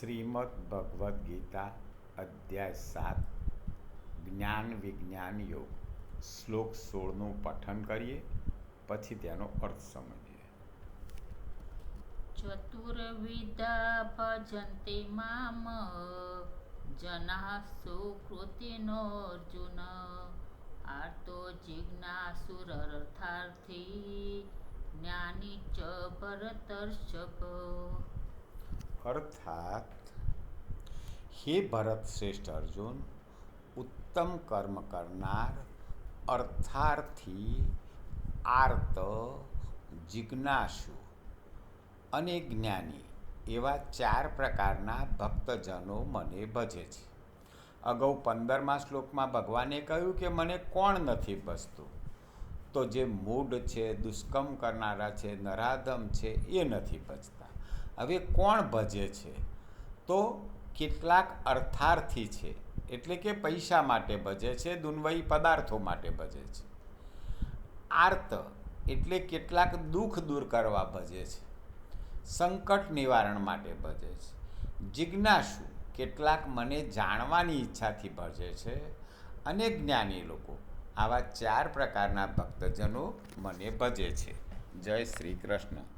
શ્રીમદ ભગવદ્ ગીતા, અધ્યાય સાત, જ્ઞાન વિજ્ઞાન યોગ. શ્લોક સોળનું પઠન કરીએ, પછી તેનો અર્થ સમજીએ. ચતુર્વિધા ભજન્તે મામ, જનાઃ સુકૃતિનો અર્જુન. આર્તો જિજ્ઞાસુરર્થાર્થી જ્ઞાની ચ ભરતર્ષભ. અર્થાત, હે ભરત શ્રેષ્ઠ અર્જુન, ઉત્તમ કર્મ કરનાર, અર્થાર્થી, આર્ત, જિજ્ઞાસુ અને જ્ઞાની એવા ચાર પ્રકારના ભક્તજનો મને ભજે છે. અગાઉ પંદરમા શ્લોકમાં ભગવાને કહ્યું કે મને કોણ નથી ભજતું? તો જે મૂઢ છે, દુષ્કર્મ કરનારા છે, નરાધમ છે, એ નથી ભજતા. હવે કોણ ભજે છે? તો કેટલાક અર્થાર્થી છે, એટલે કે પૈસા માટે ભજે છે દુન્વયી પદાર્થો માટે ભજે છે. આર્ત એટલે કેટલાક દુઃખ દૂર કરવા ભજે છે. સંકટ નિવારણ માટે ભજે છે. જિજ્ઞાસુ કેટલાક મને જાણવાની ઈચ્છાથી ભજે છે અને જ્ઞાની લોકો. આવા ચાર પ્રકારના ભક્તજનો મને ભજે છે. જય શ્રી કૃષ્ણ.